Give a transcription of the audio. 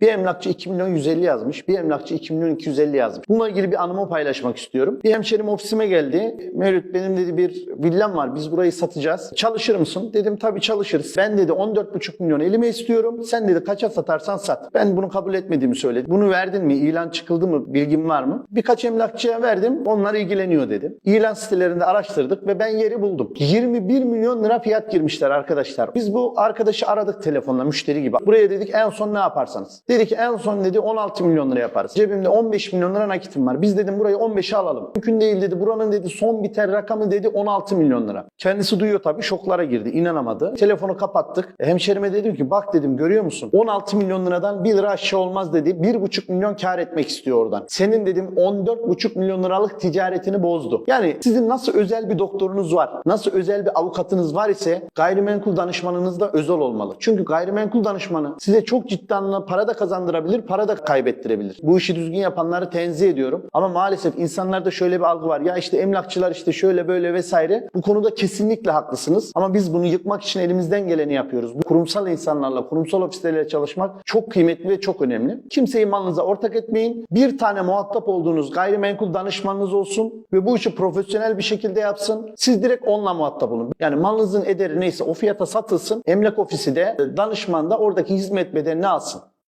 Bir emlakçı 2 milyon 150 yazmış. Bir emlakçı 2 milyon 250 yazmış. Bununla ilgili bir anımı paylaşmak istiyorum. Bir hemşerim ofisime geldi. Mevlüt benim dedi bir villam var. Biz burayı satacağız. Çalışır mısın? Dedim tabii çalışırız. Ben dedi 14,5 milyon elime istiyorum. Sen dedi kaça satarsan sat. Ben bunu kabul etmediğimi söyledim. Bunu verdin mi? İlan çıkıldı mı? Bilgin var mı? Birkaç emlakçıya verdim. Onlar ilgileniyor dedim. İlan sitelerinde araştırdık ve ben yeri buldum. 21 milyon lira fiyat girmişler arkadaşlar. Biz bu arkadaşı aradık telefonla müşteri gibi. Buraya dedik en son ne yaparsanız. Dedi ki en son dedi 16 milyon lira yaparız. Cebimde 15 milyon lira nakitim var. Biz dedim burayı 15'e alalım. Mümkün değil dedi. Buranın dedi son biter rakamı dedi 16 milyon lira. Kendisi duyuyor tabii şoklara girdi. İnanamadı. Telefonu kapattık. Hemşerime dedim ki bak dedim görüyor musun? 16 milyon liradan 1 lira aşağı olmaz dedi. 1,5 milyon kar etmek istiyor oradan. Senin dedim 14,5 milyon liralık ticaretini bozdu. Yani sizin nasıl özel bir doktorunuz var, nasıl özel bir avukatınız var ise gayrimenkul danışmanınız da özel olmalı. Çünkü gayrimenkul danışmanı size çok ciddi anlamda para da kazandırabilir, para da kaybettirebilir. Bu işi düzgün yapanları tenzih ediyorum. Ama maalesef insanlarda şöyle bir algı var. Ya işte emlakçılar işte şöyle böyle vesaire. Bu konuda kesinlikle haklısınız. Ama biz bunu yıkmak için elimizden geleni yapıyoruz. Bu kurumsal insanlarla, kurumsal ofislerle çalışmak çok kıymetli ve çok önemli. Kimseyi malınıza ortak etmeyin. Bir tane muhatap olduğunuz gayrimenkul danışmanınız olsun ve bu işi profesyonel bir şekilde yapsın. Siz direkt onunla muhatap olun. Yani malınızın ederi neyse o fiyata satılsın. Emlak ofisi de danışman da oradaki hizmet bedelini alsın.